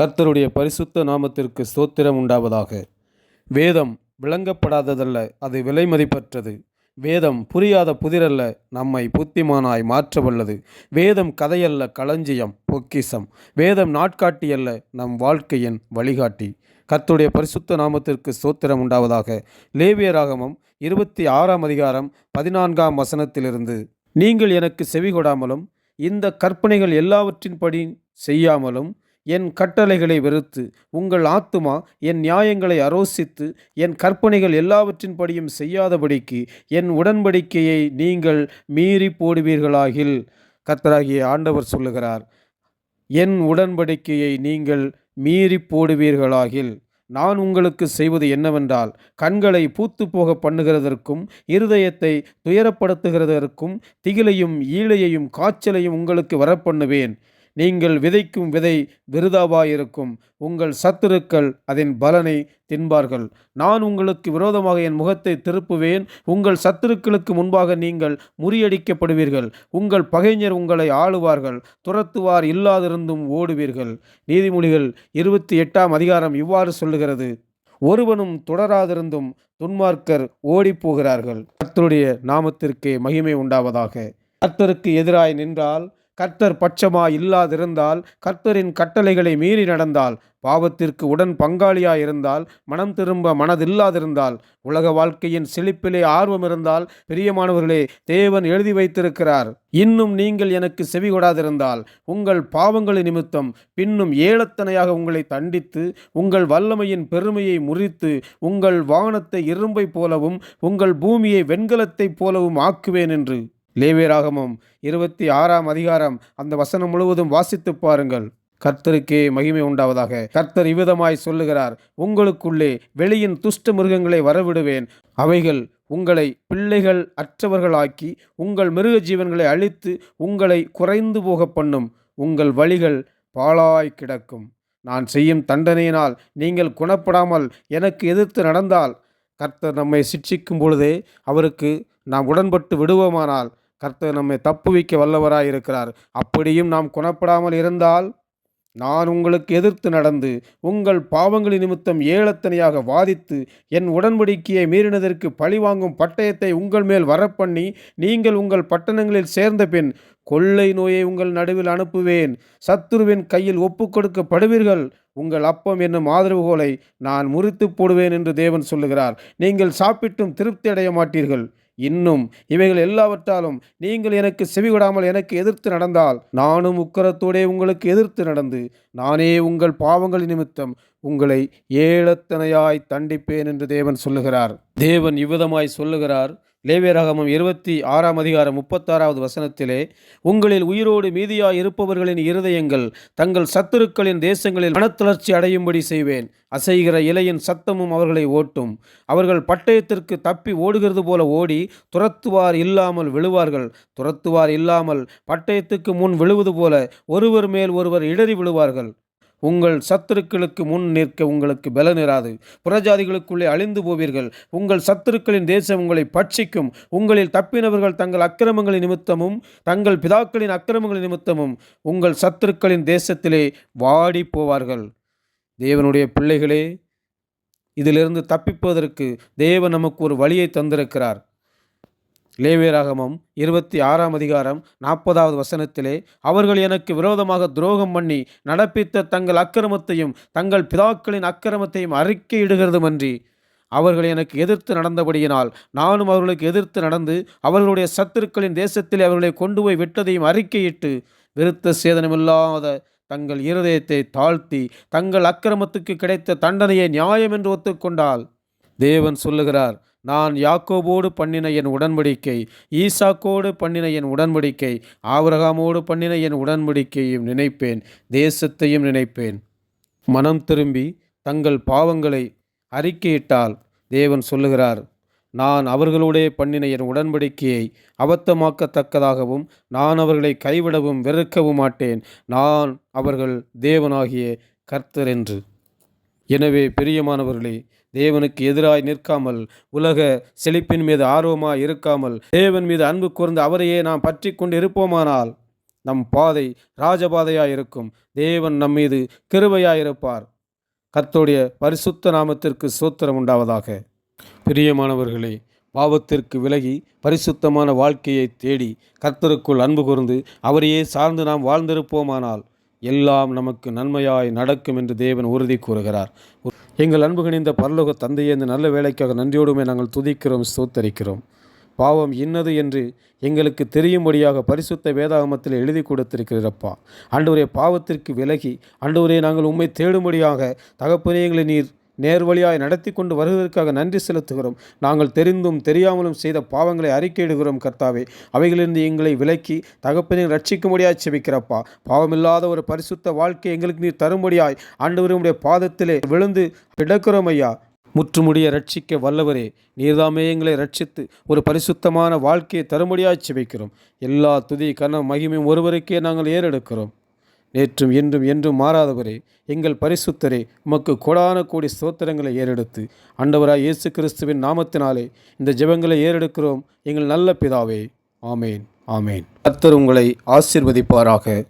கர்த்தருடைய பரிசுத்த நாமத்திற்கு ஸ்தோத்திரம் உண்டாவதாக. வேதம் விளங்கப்படாததல்ல அது விலை மதிப்பற்றது. வேதம் புரியாத புதிரல்ல நம்மை புத்திமானாய் மாற்றவல்லது. வேதம் கதையல்ல களஞ்சியம் பொக்கிசம். வேதம் நாட்காட்டி அல்ல நம் வாழ்க்கையின் வழிகாட்டி. கர்த்தருடைய பரிசுத்த நாமத்திற்கு சோத்திரம் உண்டாவதாக. லேவியராகமம் இருபத்தி ஆறாம் அதிகாரம் பதினான்காம் வசனத்திலிருந்து நீங்கள் எனக்கு செவி கொடாமலும் இந்த கற்பனைகள் எல்லாவற்றின்படி செய்யாமலும் என் கட்டளைகளை வெறுத்து உங்கள் ஆத்துமா என் நியாயங்களை அரோசித்து என் கற்பனைகள் எல்லாவற்றின்படியும் செய்யாதபடிக்கு என் உடன்படிக்கையை நீங்கள் மீறி போடுவீர்களாகில். கர்த்தராகிய ஆண்டவர் சொல்லுகிறார் என் உடன்படிக்கையை நீங்கள் மீறி போடுவீர்களாகில். நான் உங்களுக்கு செய்வது என்னவென்றால் கண்களை பூத்து போக பண்ணுகிறதற்கும் இருதயத்தை துயரப்படுத்துகிறதற்கும் திகிலையும் ஈழையையும் காய்ச்சலையும் உங்களுக்கு வரப்பண்ணுவேன். நீங்கள் விதைக்கும் விதை விருதாவாயிருக்கும். உங்கள் சத்துருக்கள் அதன் பலனை தின்பார்கள். நான் உங்களுக்கு விரோதமாக என் முகத்தை திருப்புவேன். உங்கள் சத்துருக்களுக்கு முன்பாக நீங்கள் முறியடிக்கப்படுவீர்கள். உங்கள் பகைஞர் உங்களை ஆளுவார்கள். துரத்துவார் இல்லாதிருந்தும் ஓடுவீர்கள். நீதிமொழிகள் இருபத்தி எட்டாம் அதிகாரம் இவ்வாறு சொல்லுகிறது. ஒருவனும் தொடராதிருந்தும் துன்மார்க்கர் ஓடிப்போகிறார்கள். கர்த்தருடைய நாமத்திற்கே மகிமை உண்டாவதாக. கர்த்தருக்கு எதிராய் நின்றால் கர்த்தர் பட்சமாய் இல்லாதிருந்தால் கர்த்தரின் கட்டளைகளை மீறி நடந்தால் பாவத்திற்கு உடன் பங்காளியாயிருந்தால் மனம் திரும்ப மனதில்லாதிருந்தால் உலக வாழ்க்கையின் செழிப்பிலே ஆர்வம் இருந்தால் பிரியமானவர்களே தேவன் எழுதி வைத்திருக்கிறார். இன்னும் நீங்கள் எனக்கு செவி கொடாதிருந்தால் உங்கள் பாவங்களின் நிமித்தம் பின்னும் ஏளத்தனையாக உங்களை தண்டித்து உங்கள் வல்லமையின் பெருமையை முறித்து உங்கள் வானத்தை இரும்பை போலவும் உங்கள் பூமியை வெண்கலத்தைப் போலவும் ஆக்குவேன் என்று. லேவியராகமும். இருபத்தி ஆறாம் அதிகாரம். அந்த வசனம் முழுவதும் வாசித்து பாருங்கள். கர்த்தருக்கே மகிமை உண்டாவதாக. கர்த்தர் இவ்விதமாய் சொல்லுகிறார். உங்களுக்குள்ளே வெளியின் துஷ்ட மிருகங்களை வரவிடுவேன். அவைகள் உங்களை பிள்ளைகள் அற்றவர்களாக்கி உங்கள் மிருக ஜீவன்களை அழித்து உங்களை குறைந்து போக பண்ணும். உங்கள் வழிகள் பாழாய் கிடக்கும். நான் செய்யும் தண்டனையினால் நீங்கள் குணப்படாமல் எனக்கு எதிர்த்து நடந்தால் கர்த்தர் நம்மை சிட்சிக்கும் பொழுதே அவருக்கு நாம் உடன்பட்டு விடுவோமானால் கர்த்தர் நம்மை தப்புவிக்க வல்லவராய் இருக்கிறார். அப்படியும் நாம் குணப்படாமல் இருந்தால் நான் உங்களுக்கு எதிர்த்து நடந்து உங்கள் பாவங்களின் நிமித்தம் ஏழத்தனையாக வாதித்து என் உடன்படிக்கையை மீறினதற்கு பழிவாங்கும் பட்டயத்தை உங்கள் மேல் வரப்பண்ணி நீங்கள் உங்கள் பட்டணங்களில் சேர்ந்த பின் கொள்ளை நோயை உங்கள் நடுவில் அனுப்புவேன். சத்துருவின் கையில் ஒப்பு கொடுக்கப்படுவீர்கள். உங்கள் அப்பம் என்னும் ஆதரவுகோலை நான் முறித்து போடுவேன் என்று தேவன் சொல்லுகிறார். நீங்கள் சாப்பிட்டும் திருப்தி அடைய மாட்டீர்கள். இன்னும் இவைகள் எல்லாவற்றாலும் நீங்கள் எனக்கு செவிகொடாமல் எனக்கு எதிர்த்து நடந்தால் நானும் உக்கரத்தோடே உங்களுக்கு எதிர்த்து நடந்து நானே உங்கள் பாவங்கள் நிமித்தம் உங்களை ஏழத்தனையாய் தண்டிப்பேன் என்று தேவன் சொல்லுகிறார். தேவன் இவ்விதமாய் சொல்லுகிறார். லேவியராகமும் இருபத்தி ஆறாம் அதிகாரம் முப்பத்தாறாவது வசனத்திலே உங்களில் உயிரோடு மீதியாய் இருப்பவர்களின் இருதயங்கள் தங்கள் சத்துருக்களின் தேசங்களில் மனத்தளர்ச்சி அடையும்படி செய்வேன். அசைகிற இலையின் சத்தமும் அவர்களை ஓட்டும். அவர்கள் பட்டயத்திற்கு தப்பி ஓடுகிறது போல ஓடி துரத்துவார் இல்லாமல் விழுவார்கள். துரத்துவார் இல்லாமல் பட்டயத்துக்கு முன் விழுவது போல ஒருவர் மேல் ஒருவர் இடறி விழுவார்கள். உங்கள் சத்துருக்களுக்கு முன் நிற்க உங்களுக்கு பலனிராது. புறஜாதிகளுக்குள்ளே அழிந்து போவீர்கள். உங்கள் சத்துருக்களின் தேசம் உங்களை பட்சிக்கும். உங்களில் தப்பினவர்கள் தங்கள் அக்கிரமங்களின் நிமித்தமும் தங்கள் பிதாக்களின் அக்கிரமங்களின் நிமித்தமும் உங்கள் சத்துருக்களின் தேசத்திலே வாடி போவார்கள் தேவனுடைய பிள்ளைகளே இதிலிருந்து தப்பிப்பதற்கு தேவன் நமக்கு ஒரு வழியை தந்திருக்கிறார். லேவியராகமம் இருபத்தி ஆறாம் அதிகாரம் நாற்பதாவது வசனத்திலே அவர்கள் எனக்கு விரோதமாக துரோகம் பண்ணி நடப்பித்த தங்கள் அக்கிரமத்தையும் தங்கள் பிதாக்களின் அக்கிரமத்தையும் அறிக்கையிடுகிறதுமன்றி அவர்கள் எனக்கு எதிர்த்து நடந்தபடியினால் நானும் அவர்களுக்கு எதிர்த்து நடந்து அவர்களுடைய சத்துருக்களின் தேசத்தில் அவர்களை கொண்டு போய் விட்டதையும் அறிக்கையிட்டு விருத்த சேதனமில்லாத தங்கள் இருதயத்தை தாழ்த்தி தங்கள் அக்கிரமத்துக்கு கிடைத்த தண்டனையை நியாயம் என்று ஒத்துக்கொண்டால் தேவன் சொல்லுகிறார் நான் யாக்கோபோடு பண்ணின என் உடன்படிக்கை ஈசாக்கோடு பண்ணின என் உடன்படிக்கை ஆவரகாமோடு பண்ணின என் உடன்படிக்கையும் நினைப்பேன் தேசத்தையும் நினைப்பேன். மனம் திரும்பி தங்கள் பாவங்களை அறிக்கையிட்டால் தேவன் சொல்லுகிறார் நான் அவர்களோடே பண்ணின என் உடன்படிக்கையை அபத்தமாக்கத்தக்கதாகவும் நான் அவர்களை கைவிடவும் வெறுக்கவும் மாட்டேன் நான் அவர்கள் தேவனாகிய கர்த்தர் என்று. எனவே பிரியமானவர்களே தேவனுக்கு எதிராய் நிற்காமல் உலக செழிப்பின் மீது ஆர்வமாக இருக்காமல் தேவன் மீது அன்பு கூர்ந்து அவரையே நாம் பற்றி கொண்டு இருப்போமானால் நம் பாதை ராஜபாதையாக இருக்கும். தேவன் நம் மீது கிருபையாயிருப்பார். கர்த்தோடைய பரிசுத்த நாமத்திற்கு சோத்திரம் உண்டாவதாக. பிரியமானவர்களே பாவத்திற்கு விலகி பரிசுத்தமான வாழ்க்கையை தேடி கர்த்தருக்குள் அன்பு கூர்ந்து அவரையே சார்ந்து நாம் வாழ்ந்திருப்போமானால் எல்லாம் நமக்கு நன்மையாய் நடக்கும் என்று தேவன் உறுதி கூறுகிறார். எங்கள் அன்பு கணிந்த பரலோக தந்தையை இந்த நல்ல வேலைக்காக நன்றியோடுமே நாங்கள் துதிக்கிறோம் ஸ்தோத்தரிக்கிறோம். பாவம் இன்னது என்று எங்களுக்கு தெரியும்படியாக பரிசுத்த வேதாகமத்தில் எழுதி கொடுத்திருக்கிறப்பா அன்றுவரே பாவத்திற்கு விலகி அன்றுவரே நாங்கள் உண்மை தேடும்படியாக தகப்பனே எங்களை நீர் நேர்வழியாய் நடத்தி கொண்டு வருவதற்காக நன்றி செலுத்துகிறோம். நாங்கள் தெரிந்தும் தெரியாமலும் செய்த பாவங்களை அறிக்கையிடுகிறோம் கர்த்தாவே. அவைகளிலிருந்து எங்களை விலக்கி தகப்பனை ரட்சிக்கும்படியாய் செபிக்கிறப்பா. பாவமில்லாத ஒரு பரிசுத்த வாழ்க்கை எங்களுக்கு நீர் தரும்படியாய் ஆண்டவருடைய பாதத்திலே விழுந்து கிடக்கிறோம் ஐயா. முற்றுமுடிய ரட்சிக்க வல்லவரே நீர்தாமே எங்களை ரட்சித்து ஒரு பரிசுத்தமான வாழ்க்கையை தரும்படியாய் செபிக்கிறோம். எல்லா துதி கன மகிமையும் ஒருவருக்கே நாங்கள் ஏறெடுக்கிறோம். நேற்றும் இன்றும் என்றும் மாறாதவரே எங்கள் பரிசுத்தரே உமக்கு கோடான கோடி ஸ்தோத்திரங்களை ஏறெடுத்து. அண்டவராய் இயேசு கிறிஸ்துவின் நாமத்தினாலே இந்த ஜெபங்களை ஏறெடுக்கிறோம். எங்கள் நல்ல பிதாவே ஆமேன் ஆமேன். கர்த்தர் உங்களை ஆசீர்வதிப்பாராக.